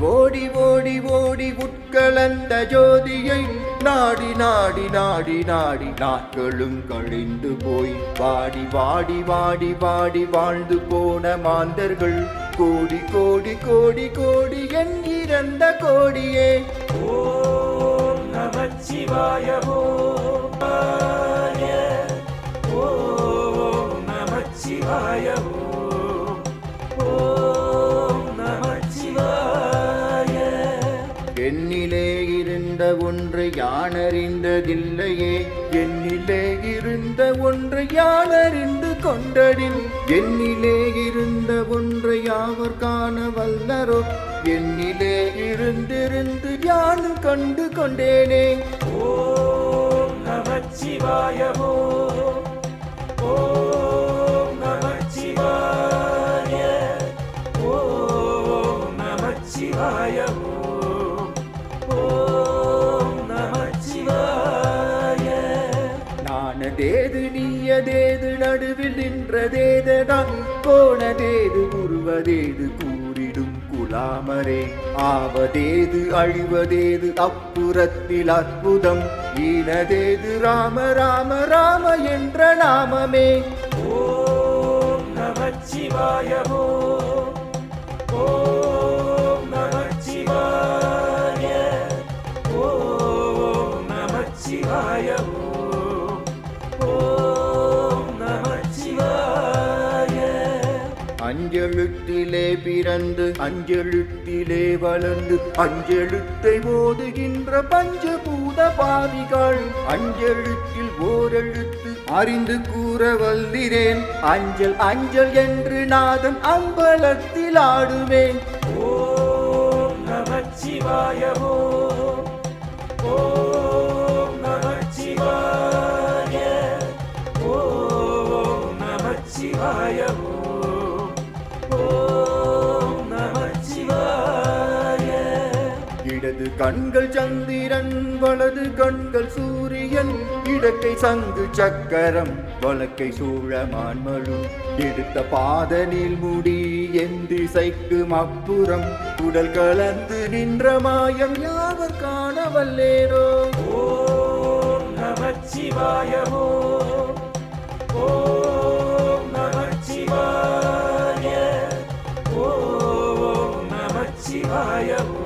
ஓடி ஓடி ஓடி உட்கலந்த ஜோதியை நாடி நாடி நாடி நாடி நாட்களும் கழிந்து போய் வாடி வாடி வாடி வாடி வாழ்ந்து போன மாந்தர்கள் கோடி கோடி கோடி கோடி என்கிறந்த கோடியே. ஓ நமச்சிவாயவோ. ஒன்றை யானறிந்ததில்லையே. என்னிலே இருந்த ஒன்றை யானறிந்து கொண்டடின் என்னிலே இருந்த ஒன்று யாவர் காண வல்லரோ. என்னிலே இருந்திருந்து யானும் கண்டு கொண்டேனே. ஓ நமச்சிவாயமோ. ஓ நானதேது நீயதேது நடுவில் நின்றதேதான் போனதேது உருவதேது கூறிடும் குலாமரே. ஆவதேது அழிவதேது அப்புறத்தில் அற்புதம். ஈனதேது ராம ராம ராம என்ற நாமமே. ஓம் நமச்சிவாயமோ பிறந்து அஞ்செழுத்திலே வளர்ந்து அஞ்செழுத்தை ஓதுகின்ற பஞ்சபூத பாவிகள். அஞ்செழுத்தில் ஓரெழுத்து அறிந்து கூற வல்லிரேன் அஞ்சல் அஞ்சல் என்று நாதன் அம்பலத்தில் ஆடுவேன். ஓம் நமச்சிவாய ஓம். நமச்சிவாய ஓம் நமச்சிவாய கண்கள் சந்திரன் வலது கண்கள் சூரியன் இடக்கை சங்கு சக்கரம் வழக்கை சூழ மான்மழு எடுத்த பாதனில் முடி என் திசைக்கும் அப்புறம் உடல் கலந்து நின்ற மாயம் யாவர் காண வல்லேனோ ஓம் நமச்சிவாய ஓ நமச்சிவாயமோ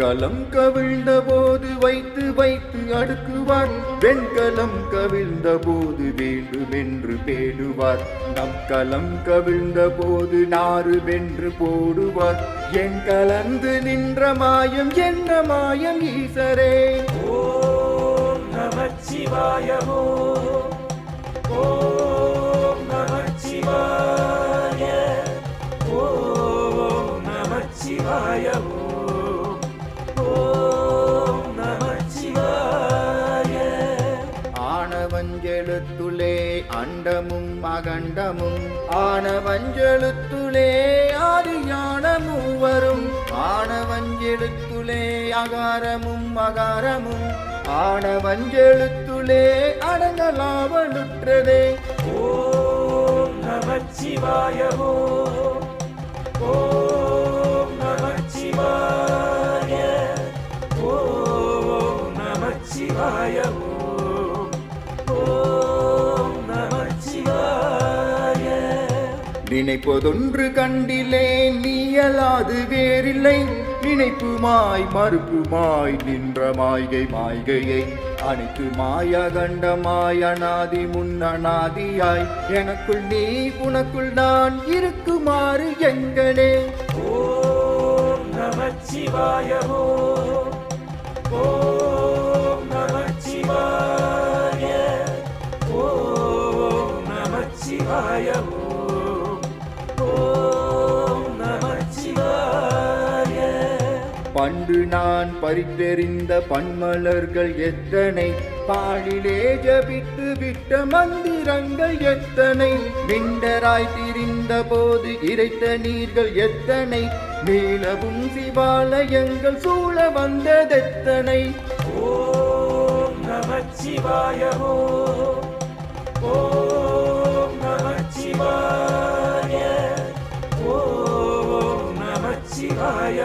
மண்கலம் கவிழ்ந்த போது வைத்து வைத்து அடுக்குவார் வெண்கலம் கவிழ்ந்த போது வேண்டுமென்று பேடுவார். நம் கலம் கவிழ்ந்த போது நாறு வென்று போடுவார். என் கலந்து நின்ற மாயம் என்ன மாயம் ஈசரே? ஓ நமச்சிவாயமோ. அண்டமும் அகண்டமும் ஆனவஞ்செழுத்துளே ஆதியான மூவரும் ஆனவஞ்செழுத்துளே அகாரமும் அகாரமும் ஆனவஞ்செழுத்துளே அடங்கலாவலுற்றதே. ஓம் நமச்சிவாயவோ நினைப்பதொன்று கண்டிலே நீயலாது வேறில்லை. நினைப்புமாய் மறுப்புமாய் நின்ற மாய்கை மாய்கையை அனைத்து மாயகண்டமாய் அனாதி முன்னநாதியாய் எனக்குள் நீ உனக்குள் நான் இருக்குமாறு எங்கனே ஓம் நமச்சிவாய ஓம். ஓம் அன்று நான் பறித்தெறிந்த பன்மலர்கள் எத்தனை? பாழிலே ஜபித்து விட்ட மந்திரங்கள் எத்தனை? மிண்டராய் திரிந்த போது இறைத்த நீர்கள் எத்தனை? மேலவும் சிவாலயங்கள் சூழ வந்ததெத்தனை? ஓம் நமச்சிவாய ஓம் நமச்சிவாய ஓம் நமச்சிவாய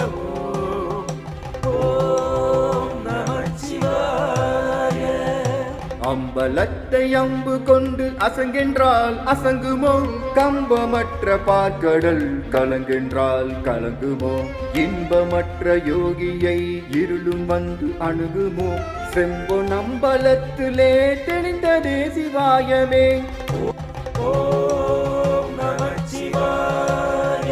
அம்பலத்தை அம்பு கொண்டு அசங்கென்றால் அசங்குமோ? கம்பமற்ற பார்க்கடல் கலங்கென்றால் கலங்குமோ? இன்பமற்ற யோகியை இருளும் வந்து அணுகுமோ? செம்பு நம்பலத்திலே தெளிந்ததே சிவாயமே ஓம் நமச்சிவாய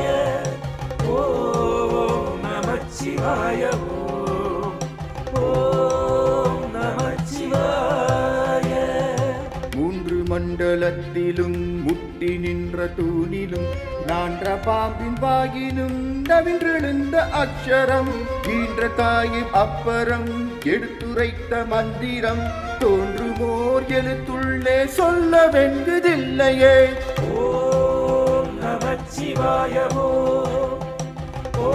ஓம் நமச்சிவாய ஓ தூணிலும் முட்டி நின்ற தூணிலும் நான்ற பாம்பின் வாயிலும் நவின்றெழுந்த அக்ஷரம். ஈன்ற தாயின் அப்பறம் எடுத்துரைத்த மந்திரம் தோன்றுமோர் எழுத்துள்ளே சொல்ல வெங்குதில்லையே. ஓ நமச்சிவாயமோ ஓ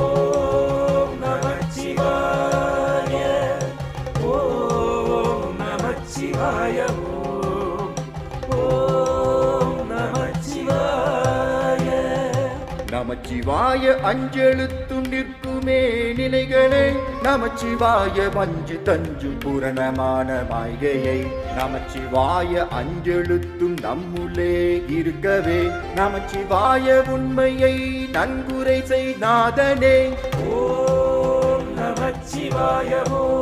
நமச்சிவாய அஞ்செழுத்து நிற்குமே நிலைகளே. நமச்சிவாய மஞ்சு தஞ்சு பூரணமான மாய்கையை நமச்சிவாய அஞ்செழுத்தும் நம்முள்ளே இருக்கவே. நமச்சிவாய உண்மையை நன்குரை செய் ஓ நமச்சிவாயமோ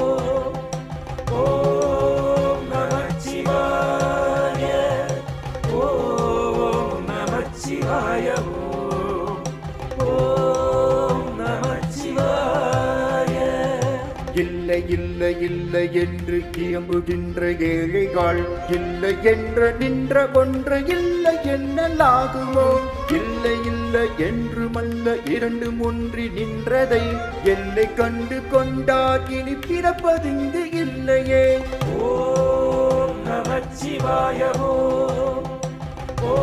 இல்லை இல்லை இல்லை என்று இயம்புகின்ற ஏழைகள் இல்லை என்று நின்ற கொன்று இல்லை என்னலாகுமோ? இல்லை இல்லை என்றுமல்ல இரண்டு ஒன்றி நின்றதை எல்லை கண்டு கொண்டார் இனி பிறப்பதிங்கு இல்லையே. ஓ நமச்சிவாயமோ ஓ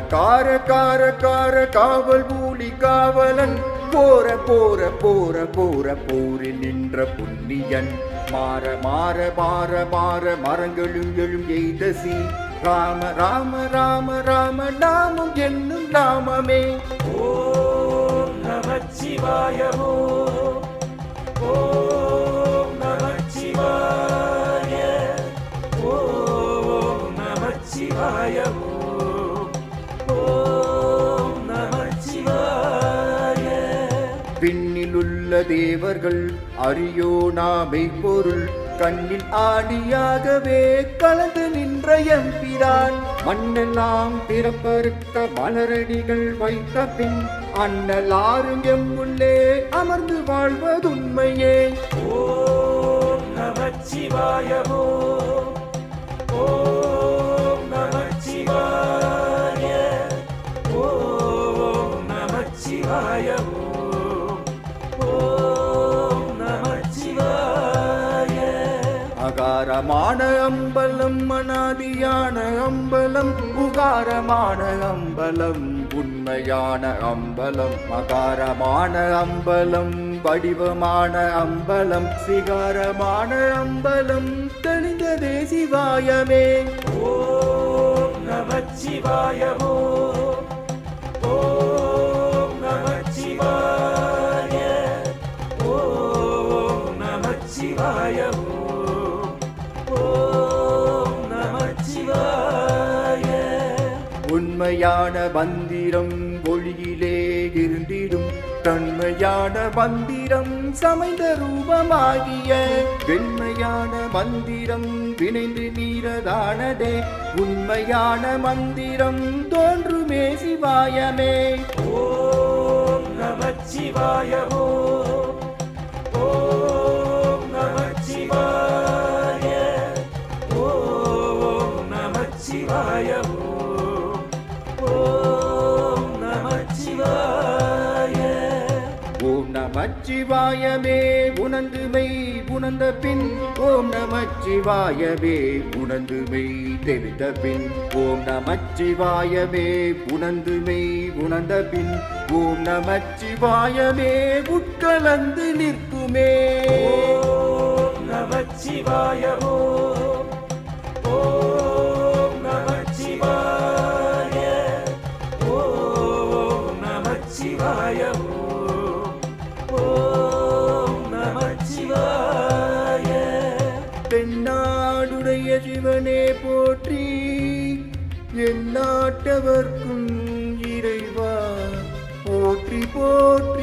கார கார கார காவல் பூலி காவலன். போற போற போற போற போரில் நின்ற புண்ணியன். மாற மாற மாற மாற மரங்களும் எழும் எய்த சீ ராம ராம ராம ராம நாமம் என்னும் நாமமே. ஓ நமச்சிவாய தேவர்கள் அறியோ நாமை பொருள். கண்ணில் ஆடியாகவே கலந்து நின்ற எம்பிரான் மண்ணெல்லாம் பிறப்பறுத்த மலரடிகள் வைத்த பின் அண்ணலாரும் எம்முள்ளே அமர்ந்து வாழ்வதுண்மையே. ஓம் நமச்சிவாய ஓம் உகாரமான அம்பலம் மனாதியான அம்பலம் உகாரமான அம்பலம் உண்மையான அம்பலம் மகாரமான அம்பலம் வடிவமான அம்பலம் சிகாரமான அம்பலம் தெளிந்ததே சிவாயமே. ஓம் நமச்சிவாய ஓம் ஓம் நமச்சிவாய ஓம் நமச்சிவாய தன்மையான மந்திரம் ஒளியிலே இருந்திடும். தன்மையான மந்திரம் சமைந்த ரூபமாகிய வெண்மையான மந்திரம் வினைந்து நீரதானதே. உண்மையான மந்திரம் தோன்றுமே சிவாயமே. ஓம் நமச்சிவாய ஓம் சிவாயமே உணர்ந்து மெய் உணர்ந்த பின் ஓம் நமச்சிவாயமே உணர்ந்து மெய் தெரிந்த பின் ஓம் நமச்சிவாயமே உணர்ந்து மெய் உணர்ந்த பின் ஓம் நமச்சிவாயமே உட்கலந்து நிற்குமே. ஓம் நமச்சிவாய எந்நாட்டவர்க்கும் இறைவா போற்றி போற்றி.